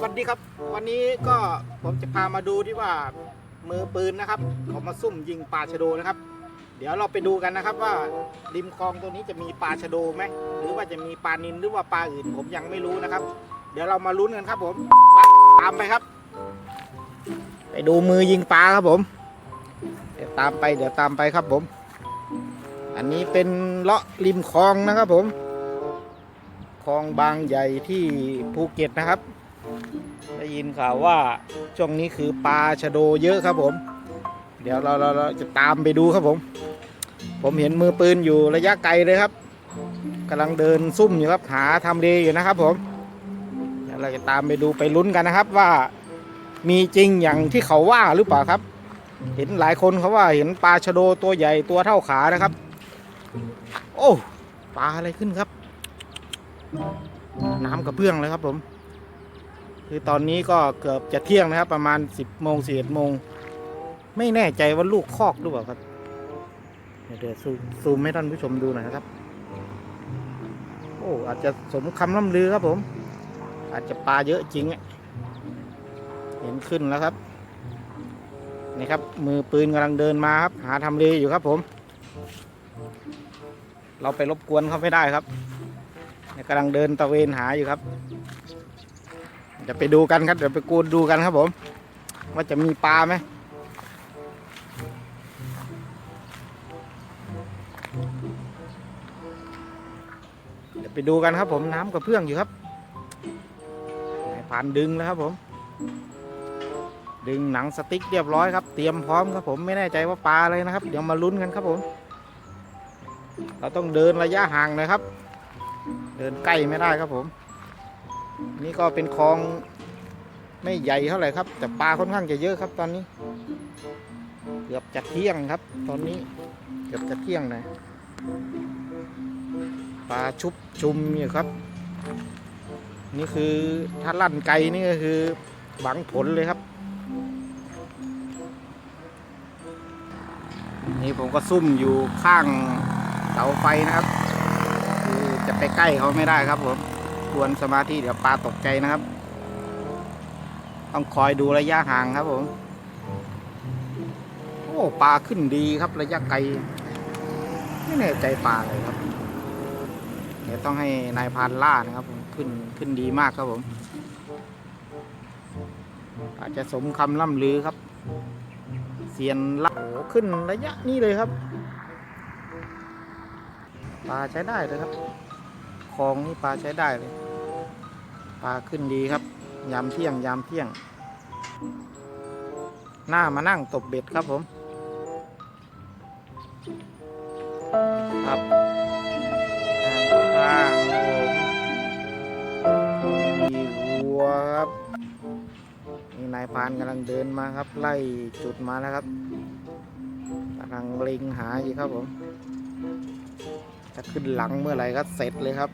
วัสดีครับ วันนี้ก็ผมจะพามาดูที่ว่ามือปืนนะครับเขามาซุ่มยิงปลาชะโดนะครับ เดี๋ยวเราไปดูกันนะครับว่าริมคลองตัวนี้จะมีปลาชะโดไหมหรือว่าจะมีปลานินหรือว่าปลาอื่นผมยังไม่รู้นะครับ เดี๋ยวเรามาลุ้นกันครับผมไปตามไปครับ ไปดูมือยิงปลาครับผม เดี๋ยวตามไปเดี๋ยวตามไปครับผม อันนี้เป็นเลาะริมคลองนะครับผมคลองบางใหญ่ที่ภูเก็ตนะครับ ได้ยินข่าวว่าช่วงนี้คือปลาชะโดเยอะครับผม เดี๋ยวเราเราเราจะตามไปดูครับผม ผมเห็นมือปืนอยู่ระยะไกลเลยครับกำลังเดินซุ่มอยู่ครับหาทำเลอยู่นะครับผมเดี๋ยวเราจะตามไปดูไปลุ้นกันนะครับว่ามีจริงอย่างที่เขาว่าหรือเปล่าครับ เห็นหลายคนเขาว่าเห็นปลาชะโดตัวใหญ่ตัวเท่าขานะครับ โอ้ปลาอะไรขึ้นครับ น้ำกระเพื่องเลยครับผม คือตอนนี้ก็เกือบจะเที่ยงนะครับ ประมาณ 10โมงสิโมง ไม่แน่ใจว่าลูกคอกหรือเปล่าครับ เดี๋ยวซูมซูมให้ท่านผู้ชมดูหน่อยนะครับ โอ้อาจจะสมคำล่ำลือครับผม อาจจะปลาเยอะจริงเห็นขึ้นแล้วครับนี่ครับ มือปืนกำลังเดินมาครับ หาทำเลอยู่ครับผม เราไปรบกวนเขาไม่ได้ครับกำลังเดินตะเวนหาอยู่ครับ เดี๋ยวไปดูกันครับ เดี๋ยวไปกูดดูกันครับผม ว่าจะมีปลาไหมเดี๋ยวไปดูกันครับผมน้ำกระเพื่องอยู่ครับผ่านดึงแล้วครับผม ดึงหนังสติ๊กเรียบร้อยครับ เตรียมพร้อมครับผมไม่แน่ใจว่าปลาอะไรนะครับ เดี๋ยวมาลุ้นกันครับผม เราต้องเดินระยะห่างหนะครับ เดินใกล้ไม่ได้ครับผม นี่ก็เป็นคลองไม่ใหญ่เท่าไหร่ครับ แต่ปลาค่อนข้างจะเยอะครับตอนนี้ เกือบจะเที่ยงครับ ตอนนี้เกือบจะเที่ยงน่อยปลาชุบชุมอยู่ครับ นี่คือถ้าลั่นไกลนี่ก็คือหวังผลเลยครับ นี่ผมก็ซุ่มอยู่ข้างเสาไฟนะครับ คือจะไปใกล้เขาไม่ได้ครับผม ควรสมาธิเดี๋ยวปลาตกใจนะครับ ต้องคอยดูระยะห่างครับผมโอ้ปลาขึ้นดีครับระยะไกลไม่แน่ใจปลาเลยครับ เดี๋ยวต้องให้นายพานล่านะครับผมขึ้นขึ้นดีมากครับผม อาจจะสมคำล่ำลือครับเซียนล่าโอ้ขึ้นระยะนี้เลยครับปลาใช้ได้เลยครับคลองนี่ปลาใช้ได้เลย ปลาขึ้นดีครับ ยามเที่ยงยามเที่ยง หน้ามานั่งตบเบ็ดครับผม ครับข้างมีวัวครับนี่นายพานกำลังเดินมาครับ ไล่จุดมาแล้วครับกำลังเล็งหาอยู่ครับผม จะขึ้นหลังเมื่อไหร่ก็เสร็จเลยครับ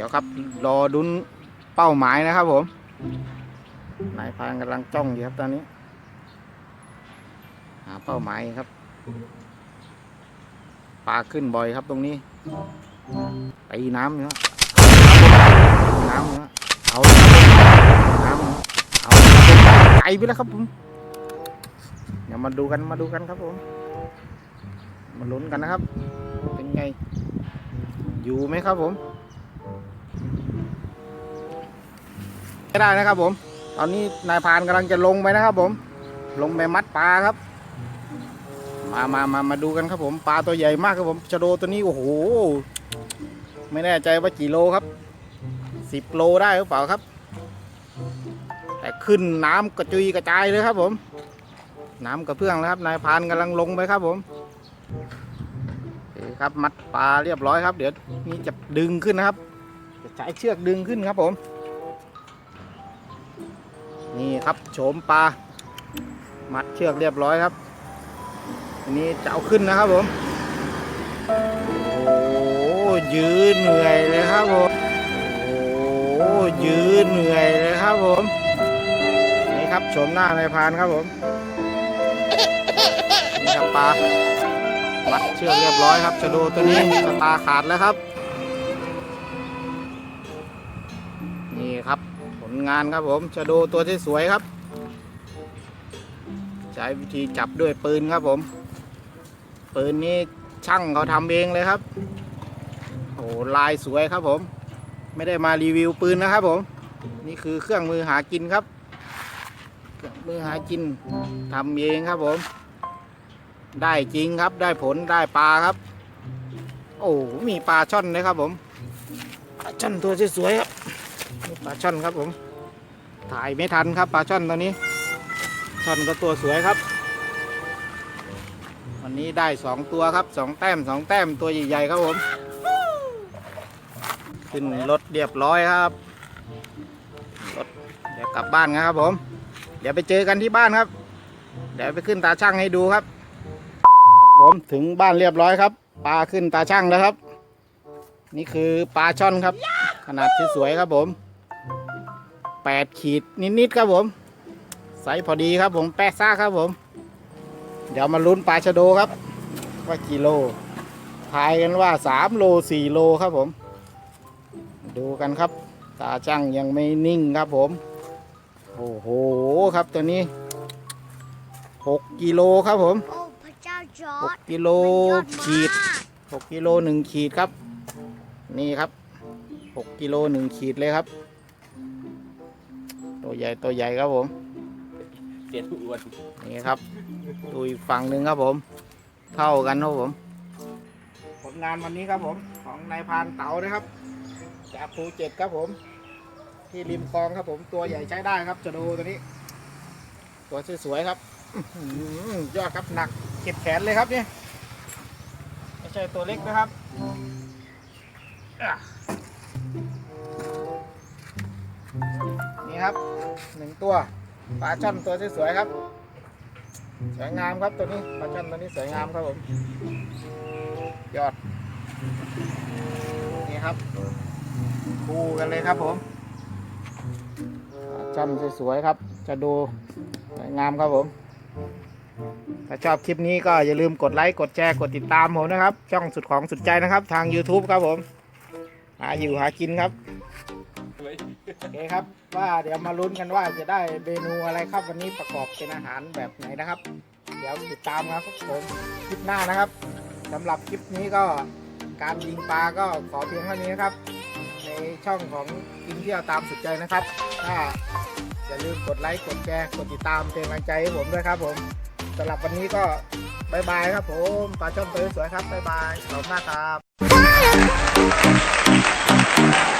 ดี๋ยวครับ รอดุนเป้าหมายนะครับผมนายพานกำลังจ้องอยู่ครับตอนนี้ หาเป้าหมายครับปลาขึ้นบ่อยครับตรงนี้ตีน้ำเนาะน้ำเนาะเอาน้ำเนาะเอาไกลไปแล้วครับผมเดี๋ยวมาดูกันมาดูกันครับผมมาลุ้นกันนะครับ เป็นไง อยู่ไหมครับผม ไม่ได้นะครับผม ตอนนี้นายพานกำลังจะลงไปนะครับผม ลงไปมัดปลาครับ มามามามาดูกันครับผม ปลาตัวใหญ่มากครับผมชะโดตัวนี้โอ้โห ไม่แน่ใจว่ากี่โลครับสิบโลได้หรือเปล่าครับ แต่ขึ้นน้ำกระจุยกระจายเลยครับผม น้ำกระเพื่องแล้วครับนายพานกำลังลงไปครับผมคครับมัดปลาเรียบร้อยครับ เดี๋ยวนี่จะดึงขึ้นนะครับ จะใช้เชือกดึงขึ้นครับผม ครับโฉมปลามัดเชือกเรียบร้อยครับ อันนี้จะเอาขึ้นนะครับผม โอ้ยืนเหนื่อยเลยครับผม โอ้ยืนเหนื่อยเลยครับผม นี่ครับโฉมหน้าในพานครับผม นี่ครับปลามัดเชือกเรียบร้อยครับชะโดตัวนี้สตาขาดแล้วครับ งานครับผมชะโดตัวที่สวยครับ ใช้วิธีจับด้วยปืนครับผม ปืนนี้ช่างเขาทำเองเลยครับโอ้โหลายสวยครับผม ไม่ได้มารีวิวปืนนะครับผม นี่คือเครื่องมือหากินครับเครื่องมือหากินทำเองครับผม ได้จริงครับได้ผลได้ปลาครับ โอ้หมีปลาช่อนเลยครับผมปลาช่อนตัวสวยๆครับปลาช่อนครับผม ถ่ายไม่ทันครับปลาช่อนตัวนี้ช่อนก็ตัวสวยครับ วันนี้ได้สองตัวครับสองแต้มสองแต้มตัวใหญ่ๆครับผม ขึ้นรถเรียบร้อยครับรถเดี๋ยวกลับบ้านกันครับผม เดี๋ยวไปเจอกันที่บ้านครับ เดี๋ยวไปขึ้นตาช่างให้ดูครับ ผมถึงบ้านเรียบร้อยครับ ปลาขึ้นตาช่างแล้วครับ นี่คือปลาช่อนครับ ขนาดที่สวยครับผม แปดขีดนิดๆครับผมไซส์พอดีครับผมแปะซ่าครับผม เดี๋ยวมาลุ้นปลาชะโดครับ ว่ากี่โลทายกันว่าสามโลสี่โลครับผม ดูกันครับ ตาช่างยังไม่นิ่งครับผม โอ้โหครับตัวนี้หกกิโลครับผม โอ้พระเจ้าจอหร์กดกิโลมันยอดขีดมากหกกิโลหนึ่งขีดครับ นี่ครับหกกิโลหนึ่งขีดเลยครับ ตัวใหญ่ตัวใหญ่ครับผมเสียนอ้วนนี่ครับดูอีกฝั่งหนึ่งครับผม เท่ากันครับผม ผลงานวันนี้ครับผม ของนายพรานเต๋านะครับ จากภูเจ็ดครับผม ที่ริมคลองครับผมตัวใหญ่ใช้ได้ครับจะดูตัวนี้ ตัวสวยๆครับอื้อหือยอดครับหนักเก็บแขนเลยครับเนี่ยไม่ใช่ตัวเล็กนะครับ ครับหนึ่งตัวปลาช่อนตัวสวยๆครับ สวยงามครับตัวนี้ปลาช่อนตัวนี้สวยงามครับผมยอดนี่ครับ คู่กันเลยครับผมปลาช่อนสวยๆครับ จะดูสวยงามครับผม ถ้าชอบคลิปนี้ก็อย่าลืมกดไลค์กดแชร์กดติดตามผมนะครับ ช่องสุดของสุดใจนะครับ ทาง YouTube ครับผม หาอยู่หากินครับ โอเคครับ ว่าเดี๋ยวมาลุ้นกันว่าจะได้เมนูอะไรครับวันนี้ประกอบเป็นอาหารแบบไหนนะครับ เดี๋ยวติดตามครับผมคลิปหน้านะครับสำหรับคลิปนี้ก็การยิงปลาก็ขอเพียงเท่านี้นะครับ ในช่องของกินเที่ยวตามสุดใจนะครับ ถ้าอย่าลืมกดไลค์กดแชร์กดติดตามเป็นกำลังใจให้ผมด้วยครับ ผมสำหรับวันนี้ก็บายบายครับผมปลาช่อนตัวสวยๆครับบายบายขอบคุณมากครับ